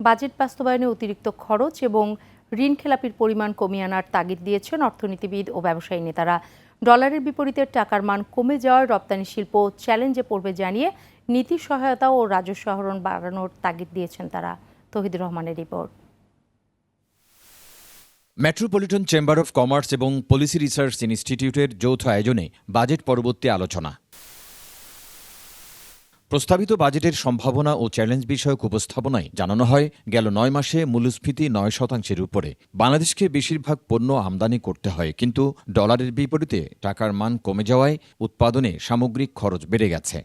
Budget বাস্তবায়নে অতিরিক্ত খরচ এবং ঋণ খেলাপির পরিমাণ কমিয়ে আনার তাগিদ দিয়েছেন অর্থনীতিবিদ ও ব্যবসায়ী নেতারা। ডলারের বিপরীতে টাকার মান কমে যাওয়ায় রপ্তানি শিল্প চ্যালেঞ্জে পড়বে জানিয়ে নীতি সহায়তা ও রাজস্ব আহরণ বাড়ানোর তাগিদ দিয়েছেন তারা। তহিদুর রহমানের report. Metropolitan chamber of commerce এবং পলিসি রিসার্চ ইনস্টিটিউটের যৌথ আয়োজনে বাজেট পরবর্তী আলোচনা। প্রস্তাবিত বাজেটের সম্ভাবনা ও চ্যালেঞ্জ বিষয়ক উপস্থাপনায় জানানো হয় গেল নয় মাসে মূল্যস্ফীতি নয় শতাংশের উপরে। বাংলাদেশকে বেশিরভাগ পণ্য আমদানি করতে হয় কিন্তু ডলারের বিপরীতে টাকার মান কমে যাওয়ায় উৎপাদনে সামগ্রিক খরচ বেড়ে গেছে।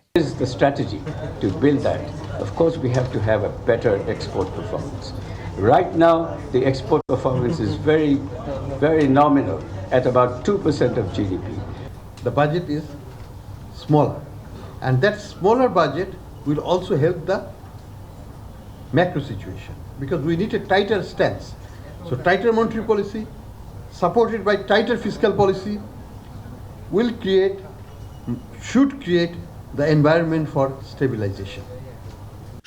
The budget is smaller. And that smaller budget will also help the macro situation because we need a tighter stance. So, tighter monetary policy, supported by tighter fiscal policy, will create, should create the environment for stabilization.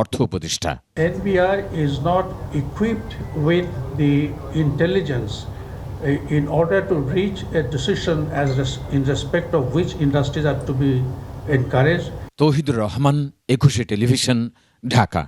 অর্থ উপদেষ্টা is not equipped with the intelligence uh, in order to reach a decision as in respect of which industries are to be encouraged Tauhidur Rahman Ekushey television Dhaka